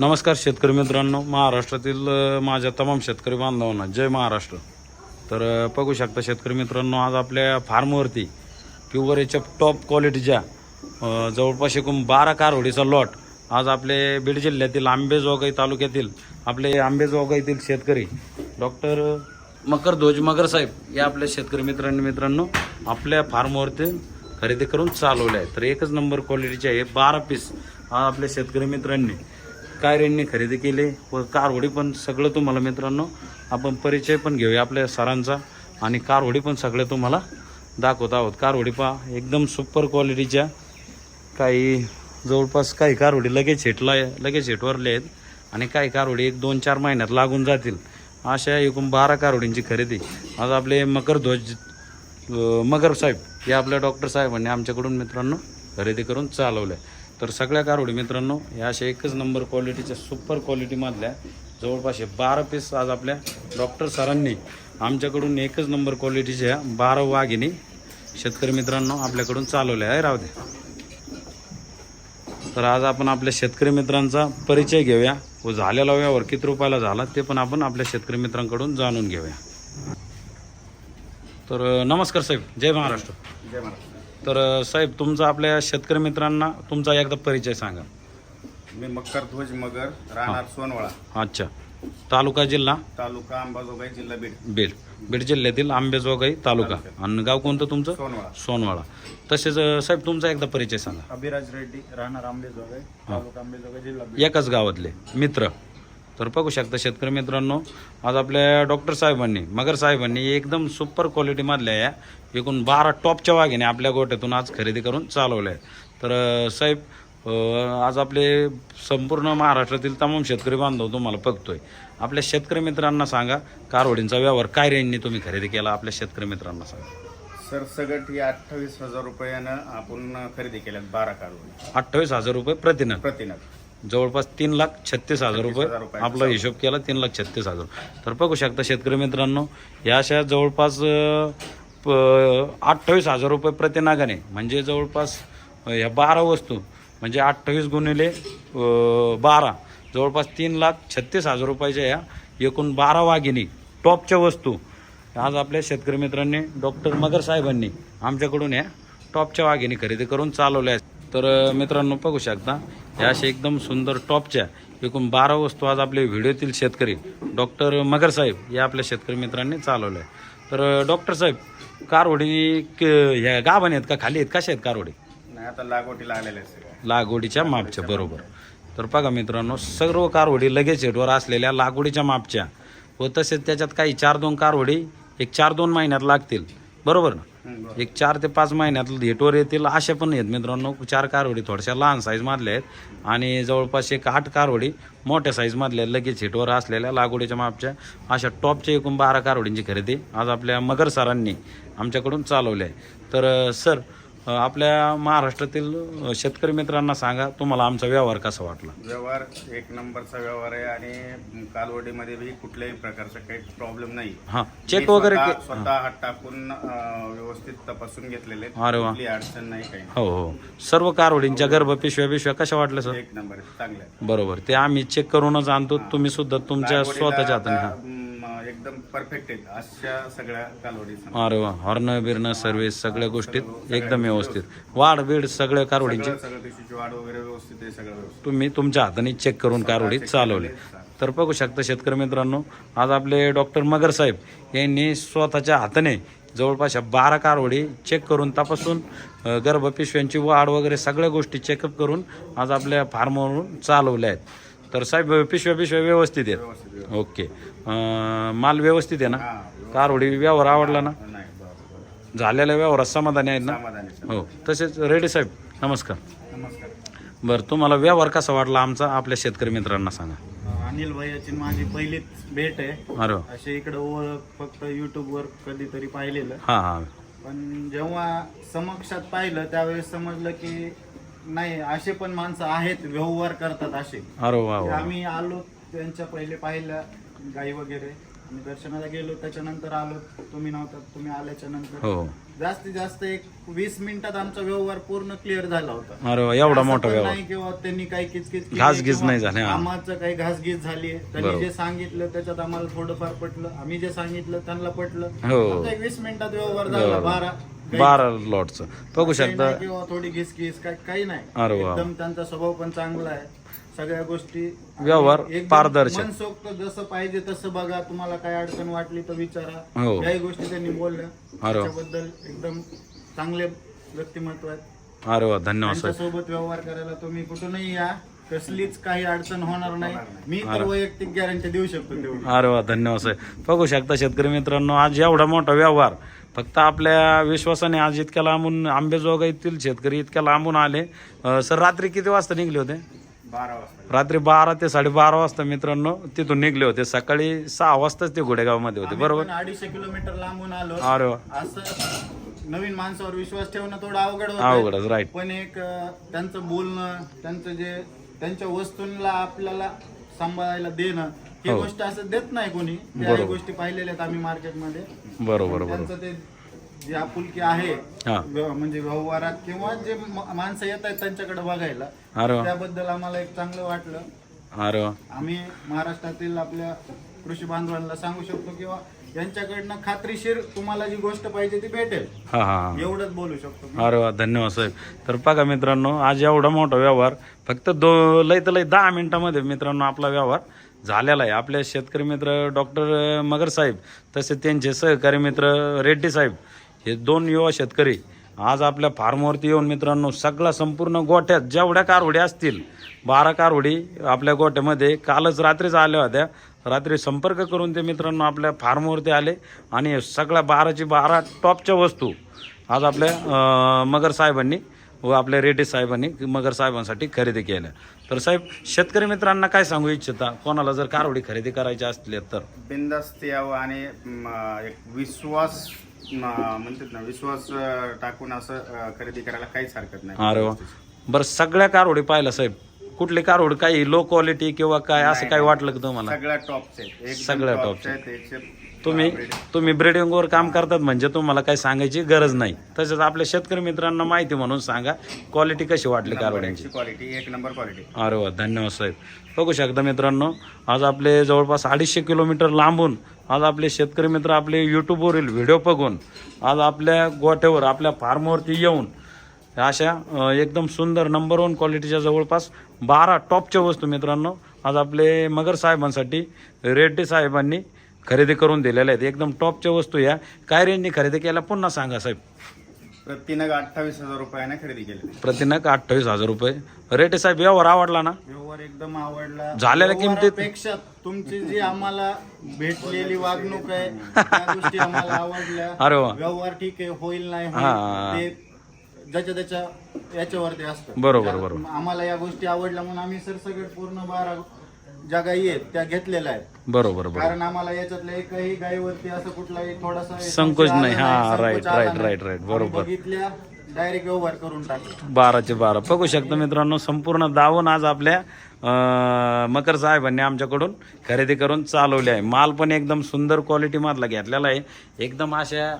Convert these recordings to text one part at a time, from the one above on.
नमस्कार शेतकरी मित्रांनो. महाराष्ट्रातील माझ्या तमाम शेतकरी बांधवांना जय महाराष्ट्र. तर बघू शकता शेतकरी मित्रांनो आज आपल्या फार्मवरती प्युअर याच्या टॉप क्वालिटीच्या जवळपास एकूण बारा कारवडीचा लॉट आज आपले बीड जिल्ह्यातील आंबेजोगाई तालुक्यातील आपले आंबेजोगाईतील शेतकरी डॉक्टर मकर ध्वज मगर साहेब या आपल्या शेतकरी मित्रांनी मित्रांनो आपल्या फार्मवरती खरेदी करून चालवले आहे तर एकच नंबर क्वालिटीचे आहे बारा पीस आज आपल्या शेतकरी मित्रांनी काय रेंजने खरेदी केले व कारवडी पण सगळं तुम्हाला मित्रांनो आपण परिचय पण घेऊया आपल्या सरांचा आणि कारवडी पण सगळे तुम्हाला दाखवत आहोत. कारवडी पहा एकदम सुपर क्वालिटीच्या काही जवळपास काही कारवडी लगेच हेटला लगेच हेटवरले आहेत आणि काही कारवडी एक दोन चार महिन्यात लागून जातील. अशा एकूण बारा कारवडींची खरेदी. आज आपले मकर ध्वज मगर साहेब या आपल्या डॉक्टर साहेबांनी आमच्याकडून मित्रांनो खरेदी करून चालवल्या. तर सगळ्या कारवडी मित्रांनो या अशा एकच नंबर क्वालिटीच्या सुपर क्वालिटीमधल्या जवळपास हे बारा पीस आज आपल्या डॉक्टर सरांनी आमच्याकडून एकच नंबर क्वालिटीच्या बारा वाघिणी शेतकरी मित्रांनो आपल्याकडून चालवल्या आहे. राहू द्या तर आज आपण आपल्या शेतकरी मित्रांचा परिचय घेऊया. व झालेला व्यवहार किती रुपयाला झाला ते पण आपण आपल्या शेतकरी मित्रांकडून जाणून घेऊया. तर नमस्कार साहेब. जय महाराष्ट्र. जय महाराज तर साहेब तुमचा आपल्या शेतकरी मित्रांना तुमचा एकदा परिचय सांगा. मी मक्कर ध्वज मगर राहणार सोनवळा. अच्छा. तालुका जिल्हा? तालुका अंबाजोगाई जिल्हा बीड. बीड. बीड जिल्ह्यातील आंबेजोगाई तालुका. आणि गाव कोणतं तुमचं? सोनवळा. सोनवाळा. तसेच साहेब तुमचा एकदा परिचय सांगा. अभिराज रेड्डी राहणार आंबेजोगाई तालुका आंबेजोगाई जिल्हा बीड. एकाच गावातले मित्र. तर बघू शकता शेतकरी मित्रांनो आज आपल्या डॉक्टर साहेबांनी मगर साहेबांनी एकदम सुपर क्वालिटीमधल्या या एकूण बारा टॉपच्या वाघिने आपल्या गोट्यातून आज खरेदी करून चालवल्या आहेत. तर साहेब आज आपले संपूर्ण महाराष्ट्रातील तमाम शेतकरी बांधव तुम्हाला बघतोय. आपल्या शेतकरी मित्रांना सांगा कारवडींचा व्यवहार काय रेंजनी तुम्ही खरेदी केला? आपल्या शेतकरी मित्रांना सांगा. सरसगट ही अठ्ठावीस हजार रुपयानं आपण खरेदी केल्यात बारा काढून अठ्ठावीस हजार रुपये प्रतिनग प्रतिनग जवळपास तीन लाख छत्तीस हजार रुपये. आपला हिशोब केला तीन लाख छत्तीस हजार तर बघू शकता शेतकरी मित्रांनो या अशा जवळपास अठ्ठावीस हजार रुपये प्रतिनागाने म्हणजे जवळपास ह्या बारा वस्तू म्हणजे अठ्ठावीस गुणिले बारा जवळपास तीन लाख छत्तीस हजार रुपयाच्या या एकूण बारा वाघिणी टॉपच्या वस्तू आज आपल्या शेतकरी मित्रांनी डॉक्टर मगर साहेबांनी आमच्याकडून या टॉपच्या वाघिणी खरेदी करून चालवल्या आहेत. तर मित्रांनो बघू शकता या अशा एकदम सुंदर टॉपच्या एकूण बारा वस्तू आज आपले व्हिडिओतील शेतकरी डॉक्टर मगर साहेब या आपल्या शेतकरी मित्रांनी चालवल्या. आहेत. तर डॉक्टर साहेब कारवडी क- ह्या गाभण आहेत का? खाली आहेत? कशा आहेत कारवडी? नाही आता लागवटी लागलेल्या आहेत लागवडीच्या मापच्या बरोबर. तर बघा मित्रांनो सर्व कारवडी लगेच हेटवर असलेल्या लागवडीच्या मापच्या व तसेच त्याच्यात काही चार दोन कारवडी एक चार दोन महिन्यात लागतील. बरोबर ना. एक चार ते पाच महिन्यात हेटवर येतील अशा पण आहेत मित्रांनो. चार कारवडी थोड्याशा लहान साईजमधल्या आहेत. आणि जवळपास एक आठ कारवडी मोठ्या साईजमधल्या लगेच हेटवर असलेल्या लागवडीच्या मापच्या अशा टॉपच्या एकूण बारा कारवडींची खरेदी आज आपल्या मगर सरांनी आमच्याकडून चालवली आहे. तर सर आपल्या महाराष्ट्रातील शेतकरी मित्रांना सांगा तुम्हाला आमचा व्यवहार कसा वाटला? व्यवहार एक नंबरचा व्यवहार आहे आणि कालवडीमध्ये बी कुठल्याही प्रकारचा काही प्रॉब्लेम नाही. हां चेक वगैरे स्वतः- स्वतः हात टाकून व्यवस्थित तपासून घेतलेले. अरे वा. कुठली अडचण नाही काही. हो हो. सर्व कारवडींच्या गर्भ पिशव्या पिशव्या कशा वाटल्या सर? एक नंबर चांगलं बरोबर. ते आम्ही चेक करूनच आणतो. तुम्ही सुद्धा तुमच्या स्वतःच्या हाताने हा. एकदम परफेक्ट आहेत. अशा सगळ्या अरे वा हॉर्न बिर्न सर्व्हिस सगळ्या गोष्टीत एकदम व्यवस्थित. वाढ बीड सगळ्या कारवडींची सगळं वाढ वगैरे व्यवस्थित आहे सगळं व्यवस्थित. तुम्ही तुमच्या हाताने चेक करून कारवडी चालवले. तर बघू शकता शेतकरी मित्रांनो आज आपले डॉक्टर मगर साहेब यांनी स्वतःच्या हाताने जवळपास बारा कारवडी चेक करून तपासून अ, गर्भपिशव्यांची वाढ वगैरे सगळ्या गोष्टी चेकअप करून आज आपल्या फार्मवरून चालवल्या आहेत. तर साहेब पिशव्या पिशव्या व्यवस्थित आहेत. ओके माल व्यवस्थित आहे ना? कारवडी व्यवहार आवडला ना. झालेल्या व्यवहारात समाधानी आहेत ना. हो. तसेच रेड्डी साहेब नमस्कार. नमस्कार. बरं तुम्हाला व्यवहार कसा वाटला आमचा? आपल्या शेतकरी मित्रांना सांगा. अनिल भैयाची माझी पहिलीच भेट आहे. अरे. असे इकडे ओळख फक्त युट्यूब वर कधीतरी पाहिलेलं. हां हां. पण जेव्हा समक्षात पाहिलं त्यावेळेस समजलं की नाही असे पण माणसं आहेत व्यवहार करतात असे. अरे वा. आम्ही आलो त्यांच्या पहिले पाहिलं. गाई वगैरे. आम्ही दर्शनाला गेलो त्याच्यानंतर आलो. तुम्ही नव्हता तुम्ही आल्याच्यानंतर. हो. जास्तीत जास्त एक वीस मिनिटात आमचा व्यवहार पूर्ण क्लिअर झाला होता. अरे एवढा असं मोठा पण व्यवहार. नाही किंवा त्यांनी काही किचकिच केली घासगीस किंवा नाही झाली, हा. आम्हाचं काही घासगीस झाली त्यांनी बरोबर. जे सांगितलं त्याच्यात आम्हाला थोडंफार पटलं. आम्ही जे सांगितलं त्यांना पटलं. हो. फक्त एक वीस मिनिटात व्यवहार झाला. बारा. काही- बारा लॉटचं बघू काही शकता. नाही किंवा थोडी घिसघिस काय काही नाही. अरे वा. एकदम त्यांचा स्वभाव पण चांगला आहे. सगळ्या गोष्टी. व्यवहार एकदम पारदर्शक. मनसोक्त जसं पाहिजे तसं बघा तुम्हाला काय अडचण वाटली तर विचारा. हो. काही गोष्टी त्यांनी बोलल्या. अरे वा. त्याच्याबद्दल एकदम चांगले व्यक्तिमत्व आहेत. अरे वा धन्यवाद साहेब त्यांच्यासोबत व्यवहार करायला तुम्ही कुठूनही या. कसलीच काही अडचण होणार नाही. मी तर वैयक्तिक गॅरंटी देऊ शकतो तेवढी. अरे वा धन्यवाद साहेब बघू शकता शेतकरी मित्रांनो आज एवढा मोठा व्यवहार. फक्त आपल्या विश्वासाने आज इतक्या लांबून आंबेजोगा येथील शेतकरी इतक्या लांबून आले. अं, सर रात्री किती वाजता निघले होते? बारा वाजता रात्री बारा ते साडेबारा वाजता मित्रांनो तिथून निघले होते. सकाळी सहा वाजताच ते घोडेगावमध्ये होते. बरोबर? अडीचशे किलोमीटर लांबून आलो. अरे वा. असं नवीन माणसावर विश्वास ठेवणं थोडं अवघड होतं. अवघडच राईट पण एक अं, त्यांचं बोलणं त्यांचं जे त्यांच्या वस्तूंना आपल्याला सांभाळायला देणं ही हो. गोष्ट असं देत नाही कोणी. त्या. गोष्टी पाहिलेल्या आहेत आम्ही मार्केटमध्ये बरोबर बरोबर. त्यांचं ते जी आपुलकी आहे हा. म्हणजे व्यवहारात किंवा जे म- माणसं येत आहेत त्यांच्याकडे बघायला अरे वा. त्याबद्दल आम्हाला एक चांगलं वाटलं. अरे वा. आम्ही महाराष्ट्रातील आपल्या कृषी बांधवांना सांगू शकतो किंवा यांच्याकडनं खात्रीशीर तुम्हाला जी गोष्ट पाहिजे ती भेटेल. हा हा हा. एवढंच बोलू शकतो अरे वा धन्यवाद साहेब. तर बघा मित्रांनो आज एवढा मोठा व्यवहार फक्त दो लय तर लय दहा मिनिटामध्ये मित्रांनो आपला व्यवहार झालेला आहे. आपले शेतकरी मित्र डॉक्टर मगर साहेब तसे त्यांचे सहकारी मित्र रेड्डी साहेब हे दोन युवा शेतकरी आज आपल्या फार्मवरती येऊन मित्रांनो सगळा संपूर्ण गोठ्यात जेवढ्या कारवड्या असतील बारा कारवडी आपल्या गोठ्यामध्ये कालच रात्रीच आल्या होत्या. रात्री संपर्क करून ते मित्रांनो आपल्या फार्मवरती आले आणि सगळ्या बाराची बारा टॉपच्या वस्तू आज आपल्या मगर साहेबांनी व आपल्या रेड्डी साहेबांनी मगर साहेबांसाठी खरेदी केल्या. तर साहेब शेतकरी मित्रांना काय सांगू इच्छिता? कोणाला जर कारवडी खरेदी करायची असली तर? बिंदस्त यावं आणि एक विश्वास म्हणतात ना विश्वास टाकून असं खरेदी करायला काहीच हरकत नाही. अरे वा. बरं सगळ्या कारवडी पाहिलं साहेब. कुठली कारवड काही लो क्वालिटी किंवा काय असं काय वाटलं का तुम्हाला? सगळ्या टॉपचे आहेत. एकदम सगळ्या टॉपचे. आहेत. एकशे तुम्ही तुम्ही ब्रिडिंगवर काम करतात म्हणजे तुम्हाला काही सांगायची गरज नाही. तसेच आपल्या शेतकरी मित्रांना माहिती म्हणून सांगा क्वालिटी कशी वाटली कारवड्यांची? क्वालिटी एक नंबर क्वालिटी अरे वा धन्यवाद साहेब. बघू शकता मित्रांनो आज आपले जवळपास अडीचशे किलोमीटर लांबून आज आपले शेतकरी मित्र आपले यूट्यूबवरील व्हिडिओ बघून आज आपल्या गोठ्यावर आपल्या फार्मवरती येऊन अशा एकदम सुंदर नंबर वन क्वालिटीच्या जवळपास बारा टॉपच्या वस्तू मित्रांनो आज आपले मगर साहेबांसाठी रेड्डी साहेबांनी खरेदी करून दिलेल्या आहेत. एकदम टॉपच्या वस्तू या. काय रेंजनी खरेदी केल्या? पुन्हा सांगा साहेब. प्रतिनग अठ्ठावीस हजार रुपयाने खरेदी केली प्रतिनग अठ्ठावीस हजार रुपये. रेड्डी साहेब यावर आवडला ना? व्यवहार एकदम आवडला. झालेल्या किमतीत- पेक्षा तुमची जी आम्हाला भेटलेली वागणूक आहे त्या गोष्टी आम्हाला आवडल्या. अरे वा. व्यवहार ठीक आहे होईल नाही हा. ते ज्याच्या त्याच्या याच्यावरती असतं. बरोबर, बरोबर. आम्हाला या गोष्टी आवडल्या म्हणून आम्ही सरसकट पूर्ण बारा ज्या गायी आहेत त्या घेतलेल्या आहेत बरोबर बरोबर कारण आम्हाला याच्यातल्या एकही गायीवरती असं कुठलाही थोडासा संकोच आला नाही. हा, संकोच right, आला right, नाही. right, right. आम्ही बरोबर. बघितल्या डायरेक्ट व्यवहार करून टाकला बाराचे बारा बघू शकता मित्रांनो संपूर्ण दावण आज आपल्या अं, मकर साहेबांनी आमच्याकडून खरेदी करून चालवले आहे माल पण एकदम सुंदर क्वालिटी मधला घेतलेला आहे एकदम अशा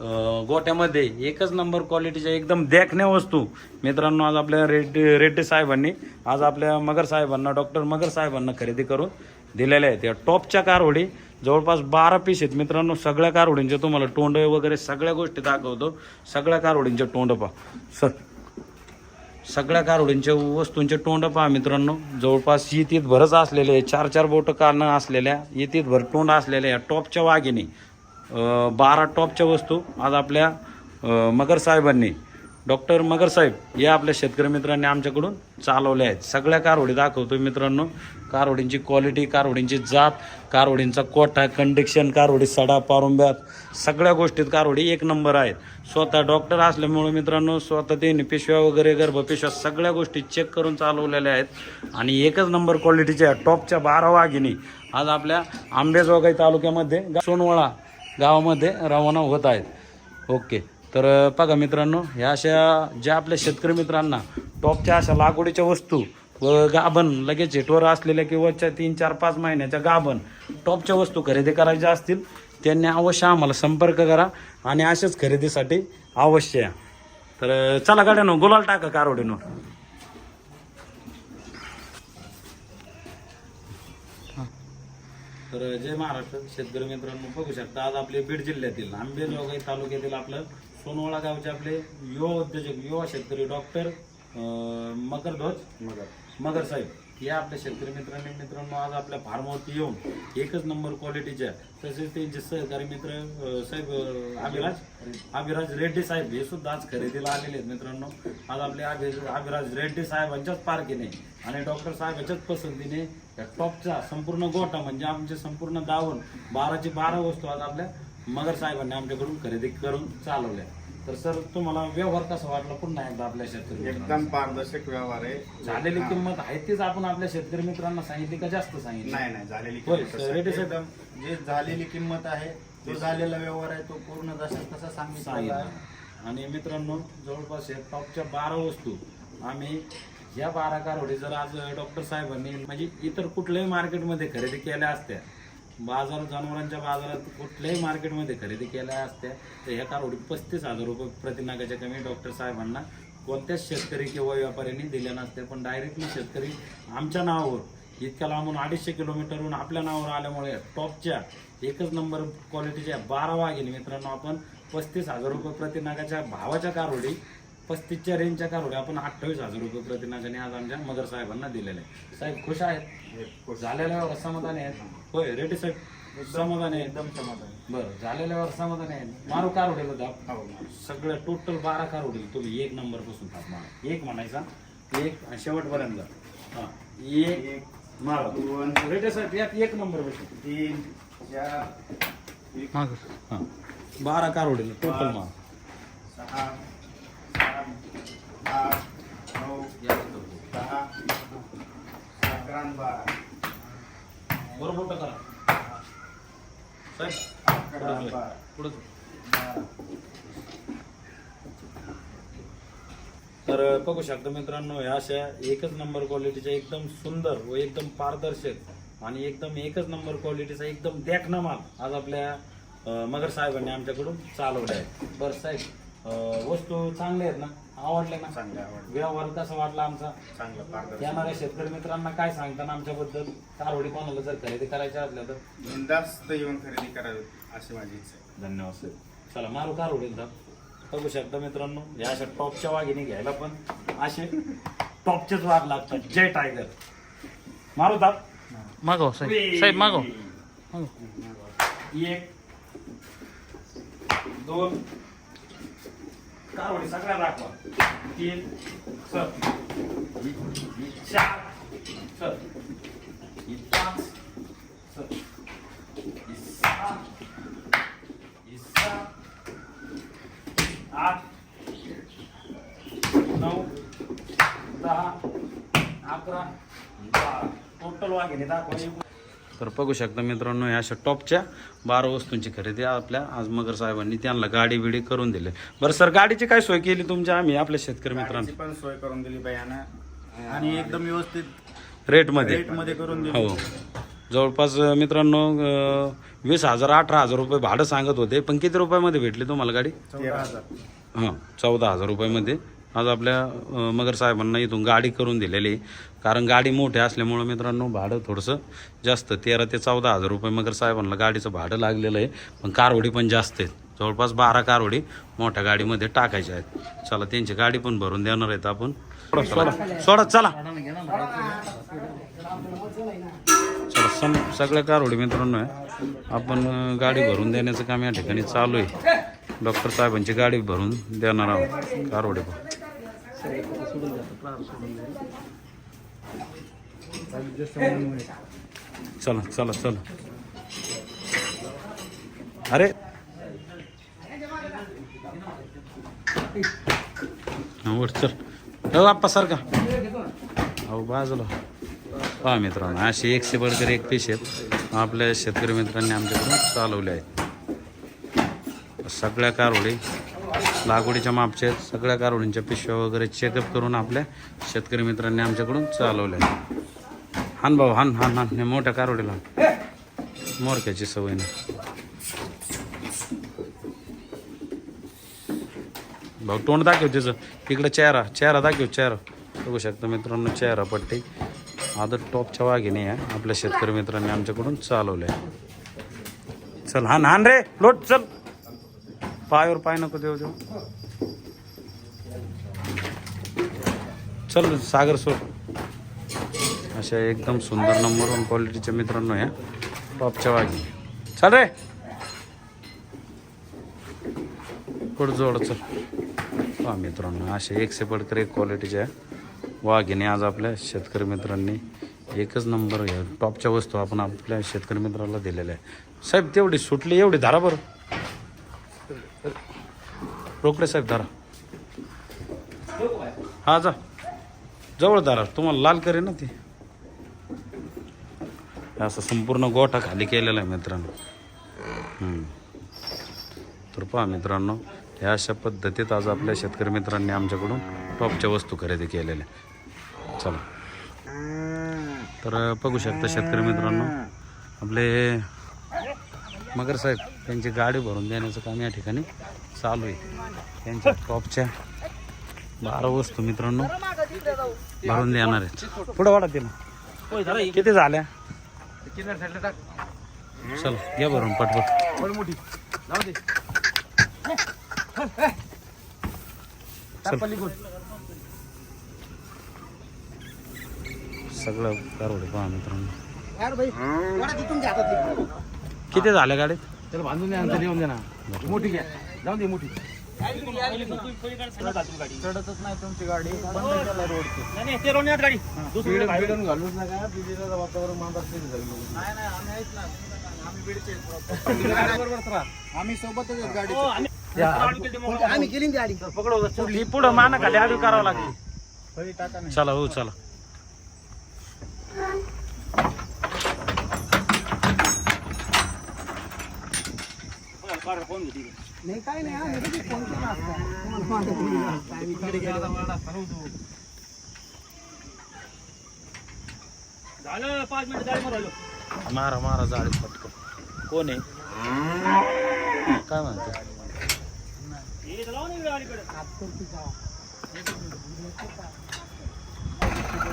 गोट्यामध्ये एकच नंबर क्वालिटीच्या एकदम देखण्या वस्तू. मित्रांनो आज आपल्या रेड्डी रेड्डी साहेबांनी आज आपल्या मगर साहेबांना डॉक्टर मगर साहेबांना खरेदी करून दिलेल्या आहेत. या टॉपच्या कारवडी जवळपास बारा पीस आहेत. मित्रांनो सगळ्या कारवडींचे तुम्हाला तोंड वगैरे सगळ्या गोष्टी दाखवतो. सगळ्या कारवडींचे तोंड पहा. सगळ्या कारवडींच्या वस्तूंचे तोंड पहा मित्रांनो. जवळपास येतीत भरच असलेले चार चार बोटं कारणं असलेल्या येतीत भर तोंड असलेल्या या टॉपच्या वाघिणी. बारा टॉपच्या वस्तू आज आपल्या मगरसाहेबांनी मगर साहेबांनी डॉक्टर मगरसाहेब या आपल्या शेतकरी मित्रांनी आमच्याकडून चालवल्या आहेत. सगळ्या कारवडी दाखवतो मित्रांनो. कारवडींची क्वालिटी कारवडींची जात कारवडींचा कोटा कंडिक्शन कारवडी सडा पारुंब्यात सगळ्या गोष्टीत कारवडी एक नंबर आहेत. स्वतः डॉक्टर असल्यामुळे मित्रांनो स्वतः त्यांनी पिशव्या वगैरे गर्भपिशव्या सगळ्या गोष्टी चेक करून चालवलेल्या आहेत. आणि एकच नंबर क्वालिटीच्या टॉपच्या बारा वाघिनी आज आपल्या आंबेजोगाई तालुक्यामध्ये सोनवळा गावामध्ये रवाना होत आहेत. ओके. तर बघा मित्रांनो ह्या अशा ज्या आपल्या शेतकरी मित्रांना टॉपच्या अशा लागवडीच्या वस्तू व गाभण लगेच हेटवर असलेल्या किंवा तीन चार पाच महिन्याच्या गाभण टॉपच्या वस्तू खरेदी करायच्या असतील त्यांनी अवश्य आम्हाला संपर्क करा आणि अशाच खरेदीसाठी अवश्य या. तर चला गाड्यानो गुलाल टाका कारवडीनं. तर जय महाराष्ट्र. शेतकरी मित्रांनो बघू शकता आज आपले बीड जिल्ह्यातील आंबेजोगाई तालुक्यातील आपलं सोनवळा गावचे आपले युवा उद्योजक युवा शेतकरी डॉक्टर मकर ध्वज मगर. मगर साहेब. या आपल्या शेतकरी मित्रांनी मित्रांनो आज आपल्या फार्मवरती येऊन एकच नंबर क्वालिटीच्या तसेच त्यांचे सहकारी मित्र साहेब अभिराज अभिराज रेड्डी साहेब हे सुद्धा आज खरेदीला आलेले आहेत मित्रांनो. आज आपले अभि अभिराज रेड्डी साहेबांच्याच पारखीने आणि डॉक्टर साहेबांच्याच पसंतीने या टॉपचा संपूर्ण गोटा म्हणजे आमचे संपूर्ण दावण बाराचे बारा वस्तू आज आपल्या मगर साहेबांनी आमच्याकडून खरेदी करून चालवल्या. तर सर तुम्हाला व्यवहार कसा वाटला पुन्हा एकदा आपल्या शेतकरी मित्रांनो? एकदम पारदर्शक व्यवहार आहे. झालेली किंमत आहे तीच आपण आपल्या शेतकरी मित्रांना सांगितली का जास्त सांगितली? नाही नाही झालेली होय, किंमत सर, रेड्डी साहेब एकदम जे झालेली किंमत आहे तो झालेला व्यवहार आहे तो पूर्ण जसा तसा सांगितलेला आहे आणि मित्रांनो जवळपास या टॉपच्या बारा वस्तू आम्ही या बारा कारवडी जर आज डॉक्टर साहेबांनी म्हणजे इतर कुठल्याही मार्केटमध्ये खरेदी केल्या असत्या बाजार जनावरांच्या बाजारात कुठल्याही मार्केटमध्ये खरेदी केल्या असत्या तर ह्या कारवडी पस्तीस हजार रुपये प्रतिनागाच्या कमी डॉक्टर साहेबांना कोणत्याच शेतकरी किंवा व्यापाऱ्यांनी दिल्या नसत्या. पण डायरेक्टली शेतकरी आमच्या नावावर इतक्या लांबून अडीचशे किलोमीटरहून आपल्या नावावर आल्यामुळे टॉपच्या एकच नंबर क्वालिटीच्या बारा वाघिनी मित्रांनो आपण पस्तीस हजार रुपये प्रतिनागाच्या भावाच्या कारवडी पस्तीसच्या रेंजच्या कारवडी आपण अठ्ठावीस हजार रुपये प्रतिनागाने आज आमच्या मगर साहेबांना दिलेले आहे साहेब खुश आहेत? झालेल्यावर समाधानी आहेत? होय रेड्डी साहेब समाधानी आहेत. एकदम समाधान. बरं झालेल्यावर समाधानी आहेत. मारू कारवडील होता हो सगळं टोटल बारा कार उडील तुम्ही एक नंबरपासून मारा. एक म्हणायचा. एक आणि शेवटपर्यंत. हा एक मारा. दोन रेटे साहेब यात एक नंबर बसून तीन चार हा. बारा कार उडील टोटल मारा. सहा आठ नऊ दहा अकरा बारा. बरोबर करा. साहेब तर बघू शकता मित्रांनो या अशा एकच नंबर क्वालिटीच्या एकदम सुंदर व एकदम पारदर्शक आणि एकदम एकच नंबर क्वालिटीचा एकदम देखना माल आज आपल्या मगर साहेबांनी आमच्याकडून चालवले आहे बरं साहेब. अं, वस्तू चांगल्या आहेत ना? आवडल्या ना? चांगलं आवडलं व्यवहार कसा वाटला आमचा? चांगलं येणाऱ्या शेतकरी मित्रांना काय सांगताना आमच्याबद्दल? कारवडी कोणाला जर खरेदी करायच्या असल्या तर? बिनधास्त येऊन खरेदी करावी अशी माझी इच्छा आहे. धन्यवाद सर. चला मारू कार उडेल तर बघू शकता मित्रांनो या अशा टॉपच्या वाघिणी घ्यायला पण असे टॉपचेच वाघ लागतात. जय टायगर. मारू दाब. मागव साहेब. साहेब मागव. एक दोन कारवडी सगळ्या दाखवा तीन सर. चार सर. पाच सर. सात आठ. नऊ. दहा. अकरा. बारा. टोटल वाघिणी दाखवा. तर बघू शकता मित्रांनो या अशा टॉपच्या बारा वस्तूंची खरेदी आपल्या आज मगर साहेबांनी त्यांना गाडी बिडी करून दिले. बरं सर गाडीची काय सोय केली तुमच्या आम्ही आपल्या शेतकरी मित्रांना? गाडीची पण सोय करून दिली बायानं. आणि एकदम व्यवस्थित रेटमध्ये? रेटमध्ये करून दिली. हो. जवळपास मित्रांनो वीस हजार अठरा हजार रुपये भाडं सांगत होते पण किती रुपयामध्ये भेटली तुम्हाला गाडी? हां चौदा हजार रुपयामध्ये. आज आपल्या मगर साहेबांना इथून गाडी करून दिलेली. आहे. कारण गाडी मोठी असल्यामुळं मित्रांनो भाडं थोडंसं जास्त. तेरा ते चौदा हजार रुपये मगर साहेबांना गाडीचं भाडं लागलेलं आहे. पण कारवडी पण जास्त आहेत. जवळपास बारा कारवडी मोठ्या गाडीमध्ये टाकायच्या आहेत. चला त्यांची गाडी पण भरून देणार आहेत आपण. सोडा चला. चला सम सगळ्या कारवडी मित्रांनो आहे. आपण गाडी भरून देण्याचं काम या ठिकाणी चालू आहे. डॉक्टर साहेबांची गाडी भरून देणार आहोत. कारवडी पण चला चला चला. अरे. हा, वर चल. आप्पा सारखा अहो बाजूला. पहा मित्रांनो असे एकशे बडकर एक पीस आहेत. आपल्या शेतकरी मित्रांनी आमच्याकडून चालवले आहेत. सगळ्या कारवडी लागवडीच्या मापचे सगळ्या कारवडींच्या पिशव्या वगैरे चेकअप करून आपल्या शेतकरी मित्रांनी आमच्याकडून चालवल्या हान भाऊ हान हान हान. हे मोठ्या कारवडीला मोरक्याची सवय नाही. भाऊ तोंड दाखव त्याचं इकडं चेहरा चेहरा दाखव चेहरा. बघू शकता मित्रांनो चेहरा पट्टी. आता टॉपच्या वाघिणी आहे. आपल्या शेतकरी मित्रांनी आमच्याकडून चालवल्या चल हान हान रे. लोट चल. पायावर पाय नको देऊ देऊ. चल सागर सोड. अशा एकदम सुंदर नंबर वन क्वालिटीच्या मित्रांनो या. टॉपच्या वाघी. चल रे. पुढं जोड चल. हा मित्रांनो असे एक सेपटकर एक क्वालिटीच्या वाघिने आज आपल्या शेतकरी मित्रांनी एकच नंबर घ्या टॉपच्या वस्तू आपण आपल्या शेतकरी मित्राला दिलेल्या आहे साहेब तेवढी सुटली एवढी धारा बरं. रोकडे साहेब धारा. हा जा. जवळ धारा. तुम्हाला लाल करे ना ती. असं संपूर्ण गोठा खाली केलेला आहे मित्रांनो. तर पहा मित्रांनो ह्या अशा पद्धतीत आज आपल्या शेतकरी मित्रांनी आमच्याकडून टॉपच्या वस्तू खरेदी केलेल्या चला. तर बघू शकता शेतकरी मित्रांनो आपले मगर साहेब त्यांची गाडी भरून देण्याचं काम या ठिकाणी चालू आहे. त्यांच्या टॉपच्या बारा वस्तू मित्रांनो भरून देणार आहेत. पुढं वाढत तिला किती झाल्या? चल घ्या भरून पटपट सगळं करवडे पहा मित्रांनो. किती झाल्या गाडीत? त्याला बांधून द्या नंतर मोठी घ्या. जाऊन दे मोठी. चढतच नाही तुमची गाडी. केला रोड स्पीड बिडून घालूच नका. वातावरण नाही आम्ही सोबतच आहेत गाडी आम्ही गाडी. ही पुढं मान खाली आधी करावं लागली. फळी टाका नाही. चला हो चला. नाही काय नाही आम्ही लगेच फोन केला असता. तुम्हाला मागे दिली असता. आम्ही तिकडे गेलो. मारा मारा जाळी पटकन. कोण आहे? काय म्हणतो?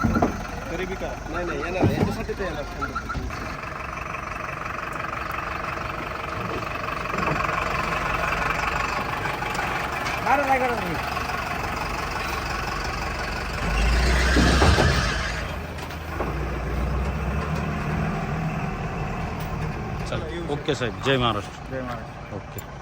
नाही नाही येणार याच्यासाठी ते येणार चला ओके साहेब जय महाराष्ट्र जय महाराज ओके